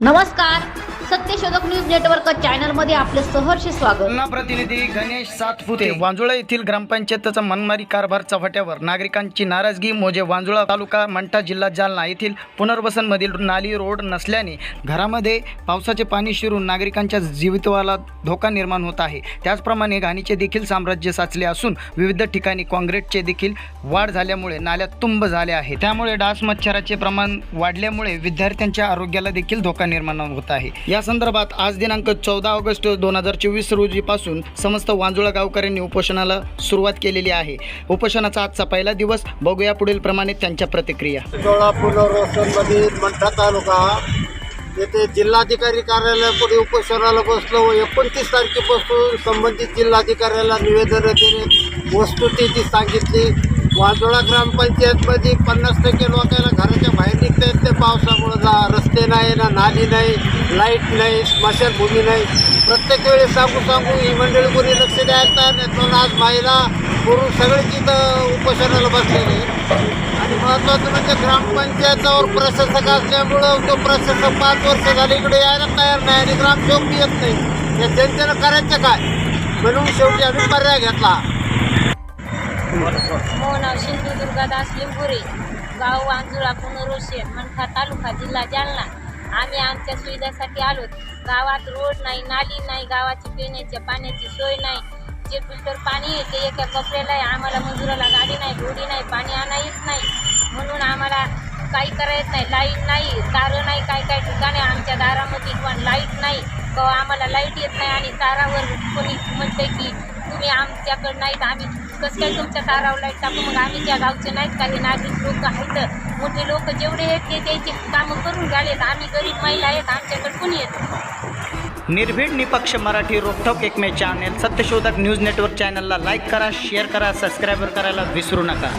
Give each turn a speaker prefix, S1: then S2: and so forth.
S1: नमस्कार. सत्यशोधक news network चॅनलमध्ये आपले सहर्ष स्वागत.
S2: प्रतिनिधी गणेश सातपुते वांजुळा येथील ग्रामपंचायतचा मनमारी कारभार चव्हाट्यावर नागरिकांची नाराजगी मोजे वांजुळा तालुका मंठा जिल्हा जालना येथील पुनर्वसनमधील नाली रोड नसल्याने घरामध्ये पावसाचे पाणी शिरून नागरिकांच्या जीवितवाला धोका निर्माण होत आहे. त्याचप्रमाणे घाणीचे देखील साम्राज्य साचले असून विविध ठिकाणी काँक्रीटचे देखील वाढ झाल्यामुळे नाल्या तुंब झाल्या आहे त्यामुळे डास मच्छराचे प्रमाण वाढल्यामुळे विद्यार्थ्यांच्या आरोग्याला देखील धोका निर्माण होत आहे. या संदर्भात आज दिनांक चौदा ऑगस्ट दोन हजार चोवीस रोजीपासून समस्त वांजुळा गावकऱ्यांनी उपोषणाला सुरुवात केलेली आहे. उपोषणाचा आजचा पहिला दिवस बघूया पुढील प्रमाणे त्यांच्या प्रतिक्रिया.
S3: जोळा मंठा तालुका येथे जिल्हाधिकारी कार्यालयापुढे उपोषणाला बसलो व एकोणतीस तारखेपासून संबंधित जिल्हाधिकाऱ्याला निवेदन दिले वस्तुस्थिती सांगितली. वाजोळा ग्रामपंचायतमध्ये पन्नास टक्के लोकांना घराच्या बाहेर निघता येत नाही. पावसामुळं जा रस्ते नाही ना नाली नाही. लाइट नाही स्मशानभूमी नाही. प्रत्येक वेळेस सांगू सांगू ही मंडळी कोणी लक्ष द्यायला तयार नाही. आज महिला पुरुष सगळे तिथं उपोषणाला बसलेले आणि महत्त्वाचं म्हणजे ग्रामपंचायतावर प्रशासक असल्यामुळं तो प्रशासक पाच वर्ष झाले इकडे यायला तयार नाही आणि ग्रामसेवक बी येत नाही. या जनतेनं करायचं काय? म्हणून शेवटी आम्ही पर्याय घेतला.
S4: मोहनाव सिंधू लिंबुरे गाव वांजुळा पुनरोशेन मनखा तालुका जिल्हा जालना. आम्ही आमच्या सुविधासाठी आलो. गावात रोड नाही नाली नाही गावाची पिण्याच्या पाण्याची सोय नाही. जे फिल्टर पाणी आहे ते एका कपड्याला आहे. आम्हाला मजुराला गाडी नाही घोडी नाही पाणी आणा येत नाही. म्हणून आम्हाला काही करायचं नाही. लाइट नाही तारं नाही काय काय ठिकाणी आमच्या दारामध्ये पण लाइट नाही. आम्हाला लाइट येत नाही आणि तारावर कोणी म्हणते की तुम्ही आमच्याकडं नाहीत आम्ही कसं काय तुमच्या तारावर लाइट टाकू? मग आम्ही त्या गावचे नाहीत काही नागरिक लोक आहेत. मोठे लोक जेवढे आहेत ते त्यांची कामं करून झालेत. आम्ही गरीब महिला आहेत आमच्याकडे कोणी येत
S2: निर्भीड निपक्ष मराठी रोखोक एकमे चॅनेल सत्यशोधक न्यूज नेटवर्क चॅनलला लाईक करा शेअर करा सबस्क्राईबर करायला विसरू नका.